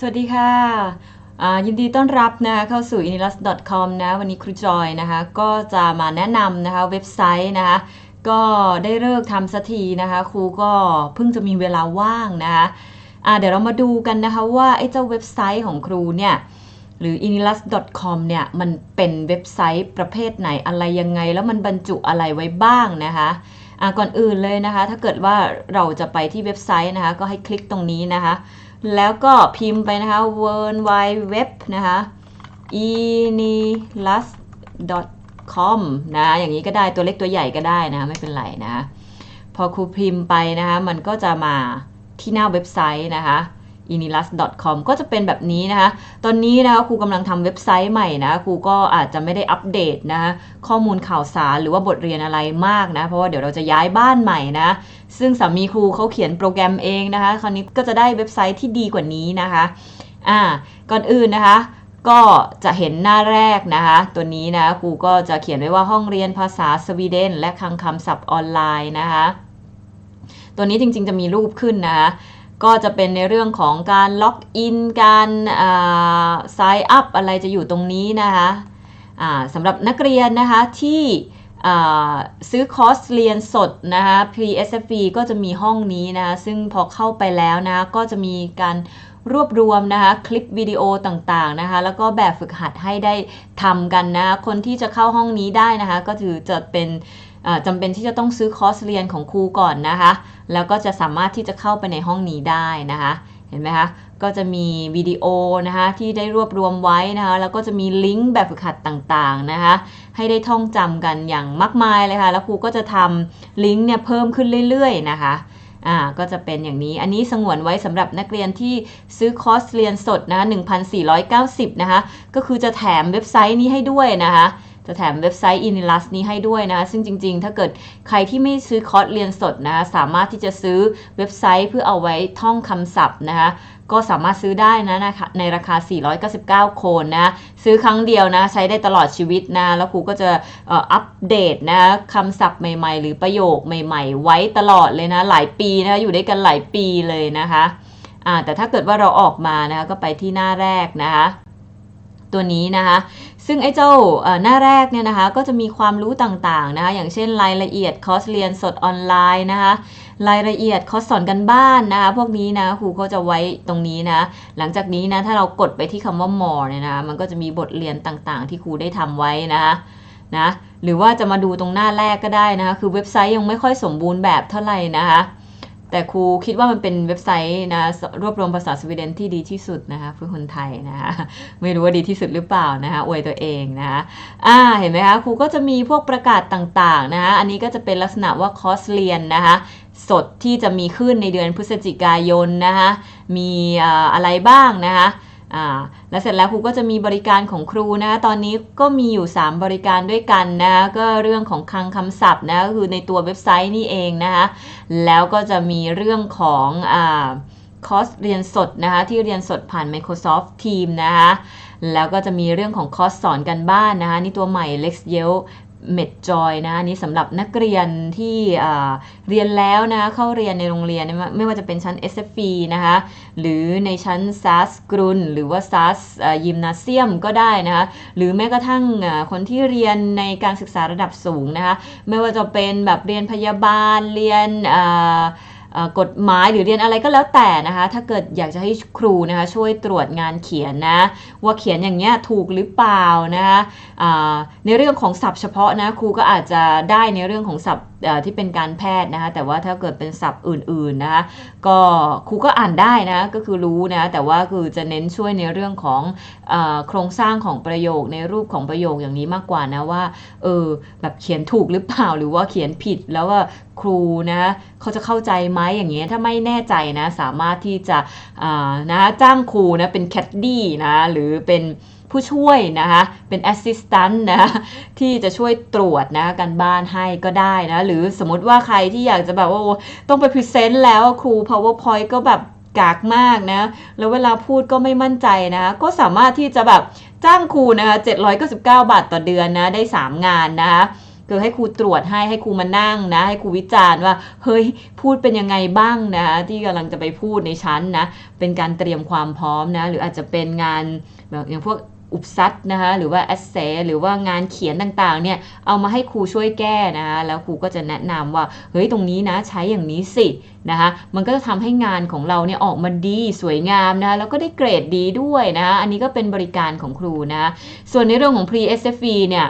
สวัสดีค่ะยินดีต้อนรับนะคะเข้าสู่ inilus.com นะวันนี้ครูจอยนะคะก็จะมาแนะนำนะคะเว็บไซต์นะคะก็ได้เลิกทำสักทีนะคะครูก็เพิ่งจะมีเวลาว่างนะคะอ่าเดี๋ยวเรามาดูกันนะคะว่าไอ้เจ้าเว็บไซต์ของครูเนี่ยหรือ inilus.com เนี่ยมันเป็นเว็บไซต์ประเภทไหนอะไรยังไง แล้วมันบรรจุอะไรไว้บ้างนะคะก่อนอื่นเลยนะคะ ถ้าเกิดว่าเราจะไปที่เว็บไซต์นะคะก็ให้คลิกตรงนี้นะคะ แล้วก็พิมพ์ไปนะคะ w o r l d w i d e web นะคะ inilus.com นะ อย่างนี้ก็ได้ตัวเล็กตัวใหญ่ก็ได้นะ ไม่เป็นไรนะ พอครูพิมพ์ไปนะคะ มันก็จะมาที่หน้าเว็บไซต์นะคะ inilus.com ก็จะเป็นแบบนี้นะคะ ตอนนี้นะคะครูกำลังทำเว็บไซต์ใหม่นะครูก็อาจจะไม่ได้อัปเดตนะคะข้อมูลข่าวสารหรือว่าบทเรียนอะไรมากนะ เพราะว่าเดี๋ยวเราจะย้ายบ้านใหม่นะ ซึ่งสามีครูเขาเขียนโปรแกรมเองนะคะ คราวนี้ก็จะได้เว็บไซต์ที่ดีกว่านี้นะคะอ่าก่อนอื่นนะคะก็จะเห็นหน้าแรกนะคะ ตัวนี้นะครูก็จะเขียนไว้ว่าห้องเรียนภาษาสวีเดน และคลังคำศัพท์ออนไลน์นะคะ ตัวนี้จริงๆจะมีรูปขึ้นนะคะ ก็จะเป็นในเรื่องของการล็อกอิน การไซน์อัพอะไรจะอยู่ตรงนี้นะคะสำหรับนักเรียนนะคะที่ซื้อคอร์สเรียนสดนะคะ PSFV ก็จะมีห้องนี้นะคะซึ่งพอเข้าไปแล้วนะคะก็จะมีการรวบรวมนะคะคลิปวิดีโอต่างๆนะคะแล้วก็แบบฝึกหัดให้ได้ทำกันนะคนที่จะเข้าห้องนี้ได้นะคะก็ถือจะเป็น จำเป็นที่จะต้องซื้อคอร์สเรียนของครูก่อนนะคะ แล้วก็จะสามารถที่จะเข้าไปในห้องนี้ได้นะคะ เห็นไหมคะ ก็จะมีวิดีโอนะคะที่ได้รวบรวมไว้นะคะ แล้วก็จะมีลิงก์แบบฝึกหัดต่างๆนะคะ ให้ได้ท่องจำกันอย่างมากมายเลยค่ะ แล้วครูก็จะทำลิงก์เนี่ยเพิ่มขึ้นเรื่อยๆนะคะอ่าก็จะเป็นอย่างนี้ อันนี้สงวนไว้สำหรับนักเรียนที่ซื้อคอร์สเรียนสดนะคะ1,490นะคะ ก็คือจะแถมเว็บไซต์นี้ให้ด้วยนะคะ จะแถมเว็บไซต์ Inilus นี้ให้ด้วยนะ ซึ่งจริงๆ ถ้าเกิดใครที่ไม่ซื้อคอร์สเรียนสดนะ สามารถที่จะซื้อเว็บไซต์เพื่อเอาไว้ท่องคำศัพท์นะคะก็สามารถซื้อได้นะนะคะในราคา 499 โคนนะซื้อครั้งเดียวนะ ใช้ได้ตลอดชีวิตนะ แล้วครูก็จะอัปเดตนะคำศัพท์ใหม่ๆ หรือประโยคใหม่ๆ ไว้ตลอดเลยนะ หลายปีนะ อยู่ด้วยกันหลายปีเลยนะคะแต่ถ้าเกิดว่าเราออกมานะคะก็ไปที่หน้าแรกนะคะ ตัวนี้นะคะ ซึ่งไอ้เจ้าหน้าแรกเนี่ยนะคะ ก็จะมีความรู้ต่างๆนะคะ อย่างเช่นรายละเอียดคอร์สเรียนสดออนไลน์นะคะ รายละเอียดคอร์สสอนกันบ้านนะคะ พวกนี้นะครูเขาจะไว้ตรงนี้นะ หลังจากนี้นะ ถ้าเรากดไปที่คำว่า more เนี่ยนะ มันก็จะมีบทเรียนต่างๆ ที่ครูได้ทำไว้นะคะนะหรือว่าจะมาดูตรงหน้าแรกก็ได้นะคะ คือเว็บไซต์ยังไม่ค่อยสมบูรณ์แบบเท่าไหร่นะคะ แต่ครูคิดว่ามันเป็นเว็บไซต์นะรวบรวมภาษาสวีเดนที่ดีที่สุดนะคะเพื่อคนไทยนะคะไม่รู้ว่าดีที่สุดหรือเปล่านะคะอวยตัวเองนะคะอ่าเห็นไหมคะครูก็จะมีพวกประกาศต่างๆนะคะอันนี้ก็จะเป็นลักษณะว่าคอร์สเรียนนะคะสดที่จะมีขึ้นในเดือนพฤศจิกายนนะคะมีอ่าอะไรบ้างนะคะ อ่าแล้วเสร็จแล้วครูก็จะมีบริการของครูนะคะตอนนี้ก็มีอยู่ 3 บริการด้วยกันนะคะก็เรื่องของคลังคำศัพท์นะก็คือในตัวเว็บไซต์นี่เองนะคะแล้วก็จะมีเรื่องของอาคอร์สเรียนสดนะคะที่เรียนสดผ่าน Microsoft Teams นะคะแล้วก็จะมีเรื่องของคอร์สสอนกันบ้านนะคะนี่ตัวใหม่ Lex y e l เมดจอยนะนี้สำหรับนักเรียนที่เรียนแล้วนะเข้าเรียนในโรงเรียนไม่ว่าจะเป็นชั้น SFE นะคะหรือในชั้น SAS กรุนหรือว่า SAS ยิมนาเซียมก็ได้นะคะหรือแม้กระทั่งคนที่เรียนในการศึกษาระดับสูงนะคะไม่ว่าจะเป็นแบบเรียนพยาบาลเรียนอ่า กฎหมายหรือเรียนอะไรก็แล้วแต่นะคะ ถ้าเกิดอยากจะให้ครูนะคะช่วยตรวจงานเขียนนะว่าเขียนอย่างเงี้ยถูกหรือเปล่านะคะในเรื่องของศัพท์เฉพาะนะครูก็อาจจะได้ในเรื่องของศัพท์ที่เป็นการแพทย์นะคะแต่ว่าถ้าเกิดเป็นศัพท์อื่นๆนะคะก็ครูก็อ่านได้นะก็คือรู้นะแต่ว่าคือจะเน้นช่วยในเรื่องของอโครงสร้างของประโยคในรูปของประโยคอย่างนี้มากกว่านะว่าเออแบบเขียนถูกหรือเปล่าหรือว่าเขียนผิดแล้วว่าครูนะเขาจะเข้าใจไหมอย่างเงี้ยถ้าไม่แน่ใจนะสามารถที่จะนะจ้างครูนะเป็นแคดดี้นะหรือเป็น ผู้ช่วยนะคะเป็นแอสซิสแตนต์นะที่จะช่วยตรวจนะกันบ้านให้ก็ได้นะหรือสมมติว่าใครที่อยากจะแบบว่าต้องไปพรีเซนต์แล้วครู powerpoint ก็แบบกากมากนะ แล้วเวลาพูดก็ไม่มั่นใจนะ ก็สามารถที่จะแบบจ้างครูนะคะ799 บาทต่อเดือนนะ ได้ 3 งานนะคะคือให้ครูตรวจให้ให้ครูมานั่งนะ ให้ครูวิจารณ์ว่า เฮ้ยพูดเป็นยังไงบ้างนะ ที่กำลังจะไปพูดในชั้นนะ เป็นการเตรียมความพร้อมนะ หรืออาจจะเป็นงานแบบอย่างพวก อุปซัตนะคะหรือว่า e s เซหรือว่างานเขียนต่างๆเนี่ยเอามาให้ครูช่วยแก้นะคะแล้วครูก็จะแนะนำว่าเฮ้ยตรงนี้นะใช้อย่างนี้สินะคะมันก็จะทำให้งานของเราเนี่ยออกมาดีสวยงามนะคะแล้วก็ได้เกรดดีด้วยนะคะอันนี้ก็เป็นบริการของครูนะส่วนในเรื่องของ pre SFE เนี่ย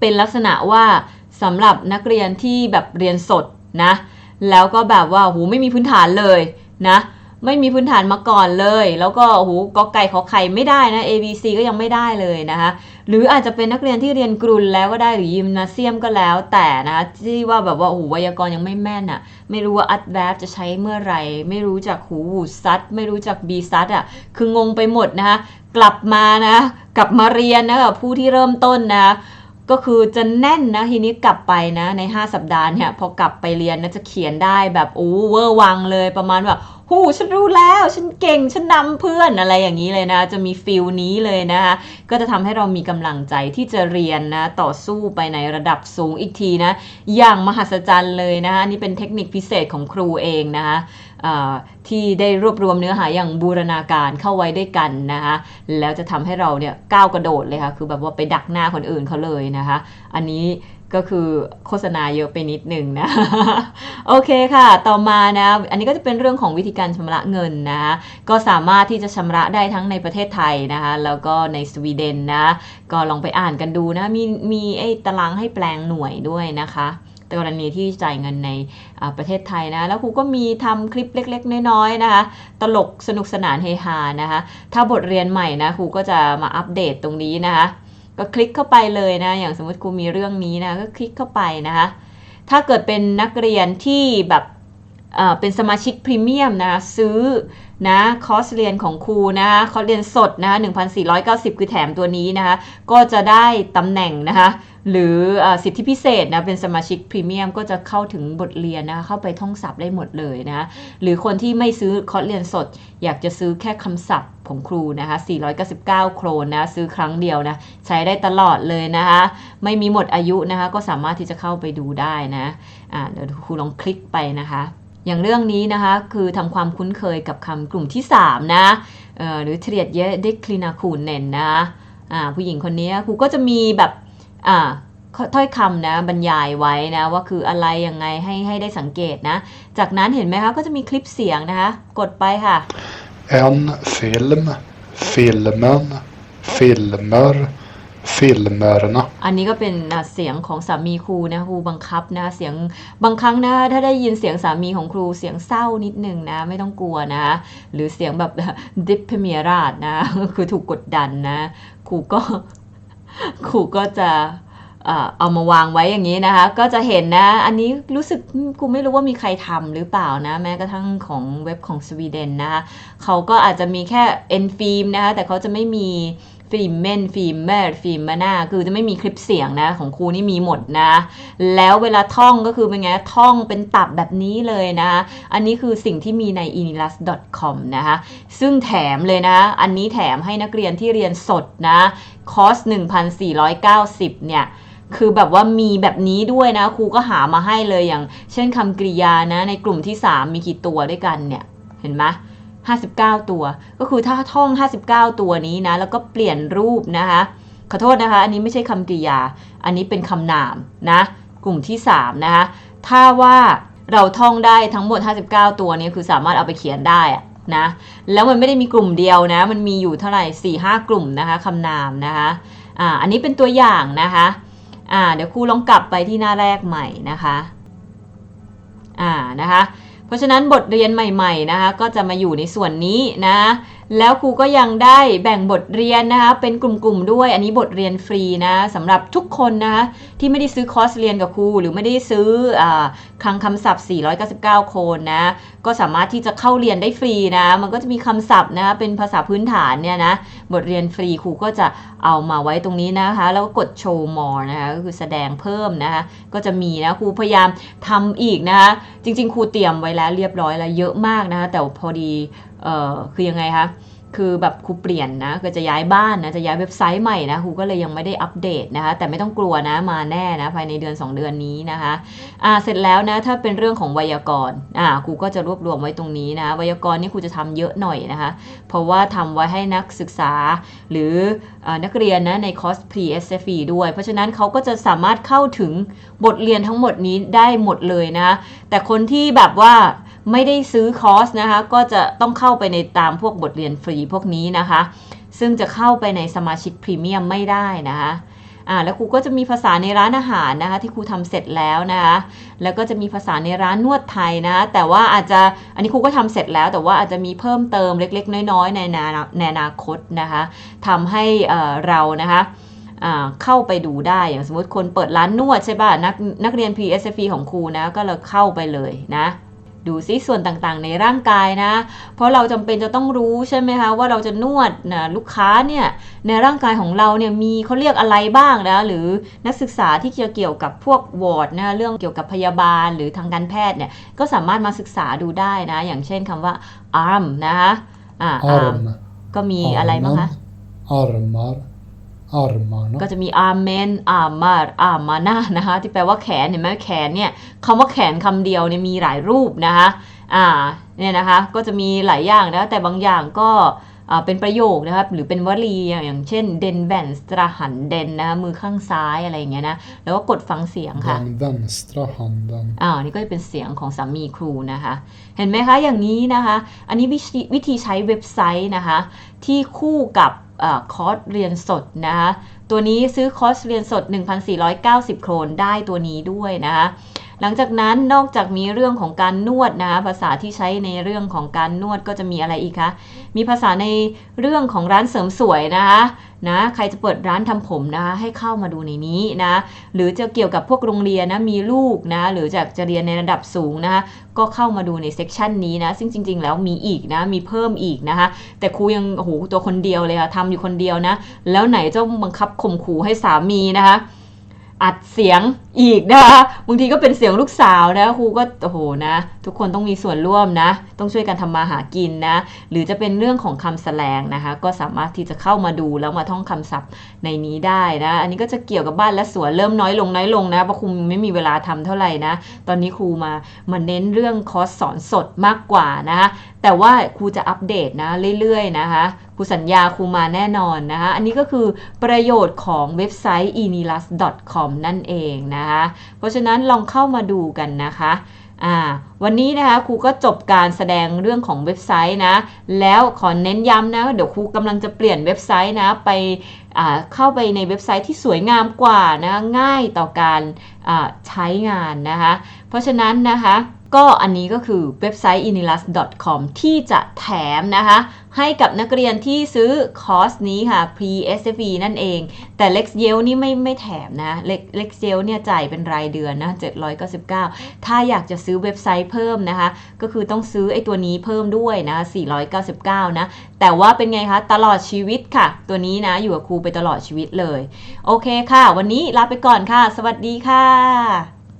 เป็นลักษณะว่าสำหรับนักเรียนที่แบบเรียนสดนะแล้วก็แบบว่าโหไม่มีพื้นฐานเลยนะ ไม่มีพื้นฐานมาก่อนเลย แล้วก็โอ้โหกอไก่ขอไข่ไม่ได้นะ A B C ก็ยังไม่ได้เลยนะคะหรืออาจจะเป็นนักเรียนที่เรียนกรุนแล้วก็ได้หรือยิมนาเซียมก็แล้วแต่นะที่ว่าแบบว่าโอ้โหไวยากรณ์ยังไม่แม่นอะ่ะไม่รู้ว่าอัดแวบจะใช้เมื่อไหร่ ไม่รู้จักหูวูซัดไม่รู้จักบีซัดอะคืองงไปหมดนะคะกลับมานะกลับมาเรียนนะกับผู้ที่เริ่มต้นนะก็คือจะแน่นนะทีนี้กลับไปนะใน 5 สัปดาห์เนี่ยพอกลับไปเรียนนะจะเขียนได้แบบโอ้เวอร์วังเลยประมาณแบบ หูฉันรู้แล้วฉันเก่งฉันนำเพื่อนอะไรอย่างนี้เลยนะ จะมีฟิลนี้เลยนะคะก็จะทำให้เรามีกำลังใจที่จะเรียนนะต่อสู้ไปในระดับสูงอีกทีนะ อย่างมหัศจรรย์เลยนะคะนนี่เป็นเทคนิคพิเศษของครูเองนะคะที่ได้รวบรวมเนื้อหาอย่างบูรณาการเข้าไว้ด้วยกันนะคะแล้วจะทำให้เราเนี่ยก้าวกระโดดเลยค่ะคือแบบว่าไปดักหน้าคนอื่นเขาเลยนะคะ อันนี้ ก็คือโฆษณาเยอะไปนิดนึงนะ โอเคค่ะ ต่อมานะ อันนี้ก็จะเป็นเรื่องของวิธีการชำระเงินนะ ก็สามารถที่จะชำระได้ทั้งในประเทศไทยนะคะ แล้วก็ในสวีเดนนะ ก็ลองไปอ่านกันดูนะ มีมีไอ้ตารางให้แปลงหน่วยด้วยนะคะกรณีที่จ่ายเงินในประเทศไทยนะ แล้วครูก็มีทำคลิปเล็กๆ น้อยๆนะคะ ตลกสนุกสนานเฮฮานะคะ ถ้าบทเรียนใหม่นะครูก็จะมาอัปเดตตรงนี้นะคะ ก็คลิกเข้าไปเลยนะ อย่างสมมติครูมีเรื่องนี้นะ ก็คลิกเข้าไปนะคะ ถ้าเกิดเป็นนักเรียนที่แบบเป็นสมาชิกพรีเมียมนะซื้อ นะคอร์สเรียนของครูนะคะคอร์สเรียนสดนะคะ1,490 คือแถมตัวนี้นะคะ ก็จะได้ตำแหน่งนะคะหรืออสิทธิพิเศษนะเป็นสมาชิกพรีเมียมก็จะเข้าถึงบทเรียนนะคะเข้าไปท่องศัพท์ได้หมดเลยนะหรือคนที่ไม่ซื้อคอร์สเรียนสด อยากจะซื้อแค่คำศัพท์ของครูนะคะ499 โครนนะซื้อครั้งเดียวนะใช้ได้ตลอดเลยนะคะไม่มีหมดอายุนะคะก็สามารถที่จะเข้าไปดูได้นะะเดี๋ยวครูลองคลิกไปนะคะ อย่างเรื่องนี้นะคะ คือทำความคุ้นเคยกับคำกลุ่มที่ 3 นะหรือเทรียดเยเดคลินาคูนเนนนะผู้หญิงคนนี้ครูก็จะมีแบบถ้อยคำนะบรรยายไว้นะว่าคืออะไรยังไงให้ให้ได้สังเกตนะ จากนั้นเห็นไหมคะ ก็จะมีคลิปเสียงนะคะ กดไปค่ะ En film filmen filmer filmerna อันนี้ก็เป็นเสียงของสามีครูนะครูบังคับนะเสียงบางครั้งนะถ้าได้ยินเสียงสามีของครูเสียงเศร้านิดนึงนะไม่ต้องกลัวนะ หรือเสียงแบบดิพเมียราดนะคือถูกกดดันนะครูก็ครูก็จะเอามาวางไว้อย่างนี้นะคะ ก็จะเห็นนะ อันนี้รู้สึกกูไม่รู้ว่ามีใครทำหรือเปล่านะ แม้กระทั่งของเว็บของสวีเดนนะคะเขาก็อาจจะมีแค่เอ็นฟิล์มนะคะแต่เขาจะไม่มี ฟิล์มเมนฟิล์มแมรฟิล์มมาหน้าคือจะไม่มีคลิปเสียงนะ ของครูนี่มีหมดนะ แล้วเวลาท่องก็คือเป็นไงท่องเป็นตับแบบนี้เลยนะ อันนี้คือสิ่งที่มีใน inilus.com นะคะซึ่งแถมเลยนะ อันนี้แถมให้นักเรียนที่เรียนสดนะคอร์ส1,490 เนี่ยคือแบบว่ามีแบบนี้ด้วยนะครูก็หามาให้เลยอย่าง เช่นคำกริยานะ ในกลุ่มที่ 3 มีกี่ตัวด้วยกันเนี่ย เห็นไหม 59 ตัว ก็คือถ้าท่อง 59 ตัวนี้นะ แล้วก็เปลี่ยนรูปนะคะ ขอโทษนะคะ อันนี้ไม่ใช่คำกริยา อันนี้เป็นคำนามนะ กลุ่มที่ 3 นะคะ ถ้าว่าเราท่องได้ทั้งหมด 59 ตัวนี้คือสามารถเอาไปเขียนได้นะ แล้วมันไม่ได้มีกลุ่มเดียวนะ มันมีอยู่เท่าไหร่ 4 5 กลุ่มนะคะคำนามนะคะ อ่า อันนี้เป็นตัวอย่างนะคะ อ่า เดี๋ยวครูลองกลับไปที่หน้าแรกใหม่นะคะ อ่า นะคะ เพราะฉะนั้นบทเรียนใหม่ ๆนะคะ ก็จะมาอยู่ในส่วนนี้นะแล้วครูก็ยังได้แบ่งบทเรียนนะคะ เป็นกลุ่มๆด้วย อันนี้บทเรียนฟรีนะสำหรับทุกคนนะคะที่ไม่ได้ซื้อคอร์สเรียนกับครูหรือไม่ได้ซื้ออคลังคำศัพท์ 499 โคนนะ ก็สามารถที่จะเข้าเรียนได้ฟรีนะ มันก็จะมีคำศัพท์นะเป็นภาษาพื้นฐานเนี่ยนะ บทเรียนฟรีครูก็จะเอามาไว้ตรงนี้นะคะ แล้วก็กดโชว์มอร์นะคะก็คือแสดงเพิ่มนะคะ ก็จะมีนะครูพยายามทำอีกนะคะ จริง ๆ ครูเตรียมไว้แล้วเรียบร้อยแล้วเยอะมากนะคะแต่พอดีเอ่อคือยังไงคะคือแบบครูเปลี่ยนนะก็จะย้ายบ้านนะจะย้ายเว็บไซต์ใหม่นะครูก็เลยยังไม่ได้อัปเดตนะคะ แต่ไม่ต้องกลัวนะมาแน่นะภายในเดือน 2 เดือนนี้นะคะอ่าเสร็จแล้วนะถ้าเป็นเรื่องของไวยากรณ์อ่าครูก็จะรวบรวมไว้ตรงนี้นะไวยากรณ์นี่ครูจะทำเยอะหน่อยนะคะ เพราะว่าทำไว้ให้นักศึกษาหรืออนักเรียนนะในคอร์ส PSFE ด้วย เพราะฉะนั้นเขาก็จะสามารถเข้าถึงบทเรียนทั้งหมดนี้ได้หมดเลยนะแต่คนที่แบบว่า ไม่ได้ซื้อคอร์สนะคะ ก็จะต้องเข้าไปในตามพวกบทเรียนฟรีพวกนี้นะคะ ซึ่งจะเข้าไปในสมาชิกพรีเมียมไม่ได้นะคะอ่าแล้วครูก็จะมีภาษาในร้านอาหารนะคะ ที่ครูทำเสร็จแล้วนะคะ แล้วก็จะมีภาษาในร้านนวดไทยนะแต่ว่าอาจจะอันนี้ครูก็ทำเสร็จแล้วแต่ว่าอาจจะมีเพิ่มเติมเล็ก ๆ น้อยๆในนาในอนาคตนะคะทำให้เรานะคะเข้าไปดูได้อย่างสมมติคนเปิดร้านนวดใช่ป่ะนักนักเรียน PSFE ของครูนะก็เราเข้าไปเลยนะ ดูซิส่วนต่างๆ ในร่างกายนะ เพราะเราจำเป็นจะต้องรู้ใช่ไหมคะว่าเราจะนวดนะลูกค้าเนี่ยในร่างกายของเราเนี่ยมีเขาเรียกอะไรบ้างนะหรือนักศึกษาที่เกี่ยวกับพวกวอร์ดนะเรื่องเกี่ยวกับพยาบาลหรือทางการแพทย์เนี่ยก็สามารถมาศึกษาดูได้นะ อย่างเช่นคำว่า arm นะคะอ่า arm Arm. ก็มีอะไรบ้างคะ Armar. Armarna. ก็จะมี armen armar armana นะคะ ที่แปลว่าแขนเห็นไหมแขนเนี่ยคำว่าแขนคำเดียวเนี่ยมีหลายรูปนะคะอ่าเนี่ยนะคะก็จะมีหลายอย่างนะแต่บางอย่างก็อ่าเป็นประโยคนะครับหรือเป็นวลีอย่างอย่างเช่น den vänstra handen นะคะมือข้างซ้ายอะไรอย่างเงี้ยนะแล้วก็กดฟังเสียงค่ะ Den vänstra handen. อ่านี่ก็จะเป็นเสียงของสามีครูนะคะ เห็นไหมคะ อย่างนี้นะคะ อันนี้วิธีวิธีใช้เว็บไซต์นะคะ ที่คู่กับเออ คอร์สเรียนสดนะคะตัวนี้ซื้อคอร์สเรียนสด 1,490 โครนได้ตัวนี้ด้วยนะคะ หลังจากนั้นนอกจากมีเรื่องของการนวดนะคะภาษาที่ใช้ในเรื่องของการนวดก็จะมีอะไรอีกคะมีภาษาในเรื่องของร้านเสริมสวยนะคะนะใครจะเปิดร้านทำผมนะคะให้เข้ามาดูในนี้นะหรือจะเกี่ยวกับพวกโรงเรียนนะมีลูกนะหรือจากจะเรียนในระดับสูงนะคะก็เข้ามาดูในเซกชันนี้นะซึ่งจริง ๆ แล้วมีอีกนะมีเพิ่มอีกนะคะแต่ครูยังโอ้โหตัวคนเดียวเลยค่ะทำอยู่คนเดียวนะแล้วไหนเจ้าบังคับข่มขู่ให้สามีนะคะ อัดเสียงอีกนะคะบางทีก็เป็นเสียงลูกสาวนะครูก็โอ้โหนะ ทุกคนต้องมีส่วนร่วมนะ ต้องช่วยกันทำมาหากินนะ หรือจะเป็นเรื่องของคำแสลงนะคะ ก็สามารถที่จะเข้ามาดูแล้วมาท่องคำศัพท์ในนี้ได้นะ อันนี้ก็จะเกี่ยวกับบ้านและสวนเริ่มน้อยลงน้อยลงนะเพราะครูไม่มีเวลาทำเท่าไหร่นะ ตอนนี้ครูมามาเน้นเรื่องคอร์สสอนสดมากกว่านะคะแต่ว่าครูจะอัปเดตนะเรื่อยๆนะคะครูสัญญาครูมาแน่นอนนะคะ อันนี้ก็คือประโยชน์ของเว็บไซต์ enilas.com นั่นเองนะคะ เพราะฉะนั้นลองเข้ามาดูกันนะคะวันนี้นะคะครูก็จบการแสดงเรื่องของเว็บไซต์นะ แล้วขอเน้นย้ำนะเดี๋ยวครูกำลังจะเปลี่ยนเว็บไซต์นะไปเข้าไปในเว็บไซต์ที่สวยงามกว่านะง่ายต่อการใช้งานนะคะ เพราะฉะนั้นนะคะ ก็อันนี้ก็คือเว็บไซต์ inilas.com ที่จะแถมนะคะ ให้กับนักเรียนที่ซื้อคอร์สนี้ค่ะ pre-SFE นั่นเอง แต่ Lex y e l นี่ไม่ไม่แถมนะ Lex Lex y e l เนี่ยจ่ายเป็นรายเดือนนะ 799 ถ้าอยากจะซื้อเว็บไซต์เพิ่มนะคะ ก็คือต้องซื้อไอ้ตัวนี้เพิ่มด้วยนะ 499 นะ แต่ว่าเป็นไงคะ ตลอดชีวิตค่ะ ตัวนี้นะ อยู่กับครูไปตลอดชีวิตเลย โอเคค่ะ วันนี้ลาไปก่อนค่ะ สวัสดีค่ะ